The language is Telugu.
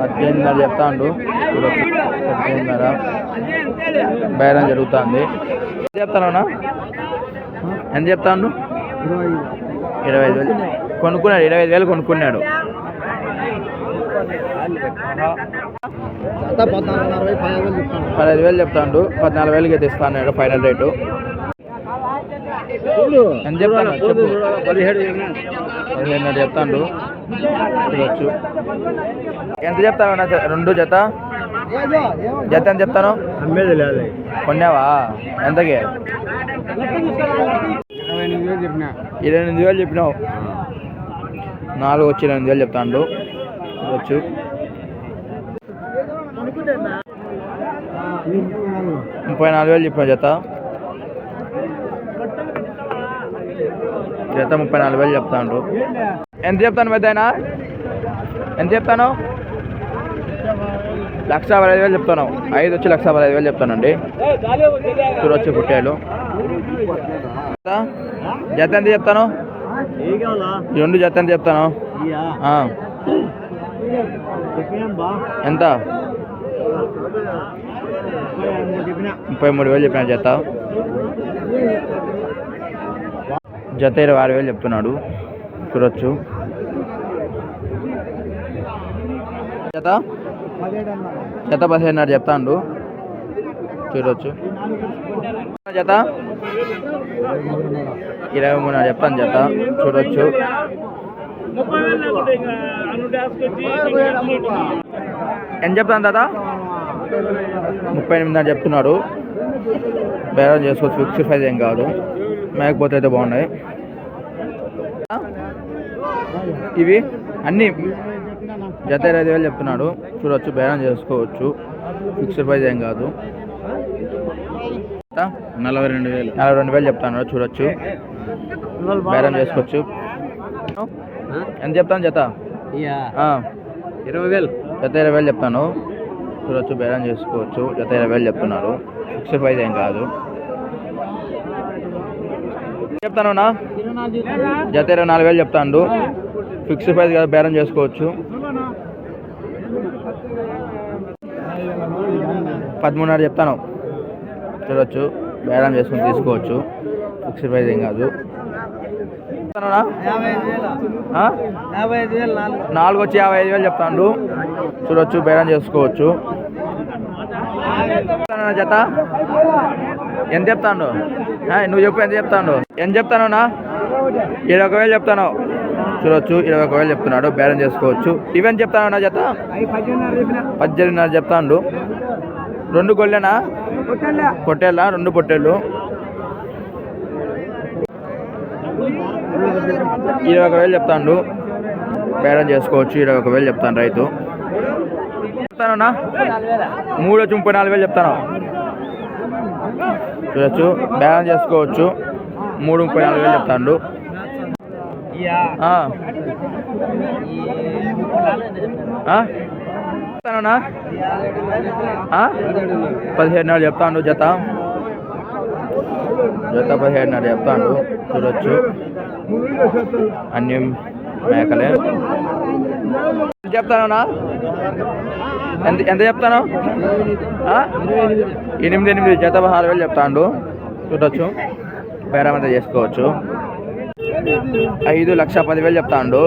పద్దెనిమిదిన్నర చెప్తాండు. పద్దెనిమిదిన్నర బేరం జరుగుతుంది. ఎంత చెప్తానన్నా? ఎంత చెప్తాను ఇరవై ఐదు వేలు. కొనుక్కున్నాడు ఇరవై ఐదు వేలు కొనుక్కున్నాడు. పదహైదు వేలు చెప్తాడు. పద్నాలుగు వేలకి తెస్తాను ఫైనల్ రేటు. ఎంత చెప్తాను? చెప్పు. పదిహేడు చెప్తాడు. చూడొచ్చు. ఎంత చెప్తాను? రెండు జత? జత ఎంత చెప్తాను? కొన్నావా? ఎంతకి? ఇరవై ఎనిమిది వేలు చెప్పినావు. నాలుగు వచ్చి ఇరవై ఎనిమిది వేలు చెప్తాడు. చూడొచ్చు. ముప్పై నాలుగు వేలు చెప్పిన జత. జత ముప్పై నాలుగు వేలు చెప్తాను ఎంత చెప్తాను పెద్ద ఎంత చెప్తాను? లక్ష పదహైదు వేలు చెప్తాను. ఐదు వచ్చి లక్ష పదహైదు వేలు చెప్తానండి. చూడొచ్చు పుట్టాలు. జత ఎంత చెప్తాను? రెండు జత ఎంత చెప్తాను? ఎంత? ముప్పై మూడు వేలు చెప్పిన జత. జత ఇరవై ఆరు వేలు చెప్తున్నాడు. చూడొచ్చు. జత? జత పదిహేనున్నర చెప్తాండు. చూడొచ్చు. జత? ఇరవై మూడున్నర చెప్తాను జత. చూడొచ్చు. ఎంత చెప్తాను దాదా ముప్పై ఎనిమిదిన్నర చెప్తున్నాడు. బేరం చేసుకోవచ్చు. ఫిక్స్డ్ ఫైవ్ ఏం కాదు. మేకపోతే అయితే బాగున్నాయి. ఇవి అన్నీ జత ఇరవై వేలు చెప్తున్నాడు. చూడొచ్చు బేరం చేసుకోవచ్చు. ఫిక్స్డ్ ప్రైస్ ఏం కాదు. నలభై రెండు వేలు. నలభై రెండు వేలు చెప్తాను చూడొచ్చు. బేరం చేసుకోవచ్చు. ఎంత చెప్తాను జత? ఇరవై వేలు. జత ఇరవై వేలు చెప్తాను. చూడొచ్చు బేరం చేసుకోవచ్చు. జత ఇరవై వేలు చెప్తున్నారు ఫిక్స్డ్ ప్రైస్ ఏం కాదు. చెప్తాను జత ఇరవై నాలుగు వేలు చెప్తాను ఫిక్స్డ్ ప్రైస్ కాదు బేరం చేసుకోవచ్చు. పదమూడున్నర చెప్తాను. చూడొచ్చు బేరం చేసుకుని తీసుకోవచ్చు. ఫిక్స్డ్ ప్రైస్ ఏం కాదు. నాలుగు వచ్చి యాభై ఐదు వేలు చెప్తాను చూడొచ్చు బేరం చేసుకోవచ్చు. జత? ఎంత చెప్తాను నువ్వు చెప్పు ఎంత చెప్తాను. ఎంత చెప్తాను నా? ఇరవై ఒకవేళ చెప్తాను. చూడొచ్చు ఇరవై ఒకవేళ చెప్తున్నాడు బేరం చేసుకోవచ్చు. ఇవేం చెప్తాను నా జత? పద్దెనిమిది పద్దెనిమిదిన్నర చెప్తాను రెండు గొల్లెనా? పొట్టేళ్ళ? రెండు పొట్టేళ్ళు. ఇరవై ఒకవేళ చెప్తాను బేరం చేసుకోవచ్చు ఇరవై ఒకవేళ చెప్తాను రైతు. చెప్తానన్నా మూడు వచ్చి ముప్పై నాలుగు వేలు చెప్తాను. చూడొచ్చు బేరం చేసుకోవచ్చు. మూడు ముప్పై నాలుగు వేలు చెప్తాడు. పదిహేడు ఆ. ఆ? చెప్తానన్నా? ఆ? జత. జత నాడు చెప్తాడు. చూడొచ్చు. అన్ని మేకలే. చెప్తానన్నా? ఎంత ఎంత చెప్తాను? ఎనిమిది ఎనిమిది జత పదహారు వేలు చెప్తాండు. చూడొచ్చు. బేరం అంతా చేసుకోవచ్చు. ఐదు లక్ష పదివేలు చెప్తాండు.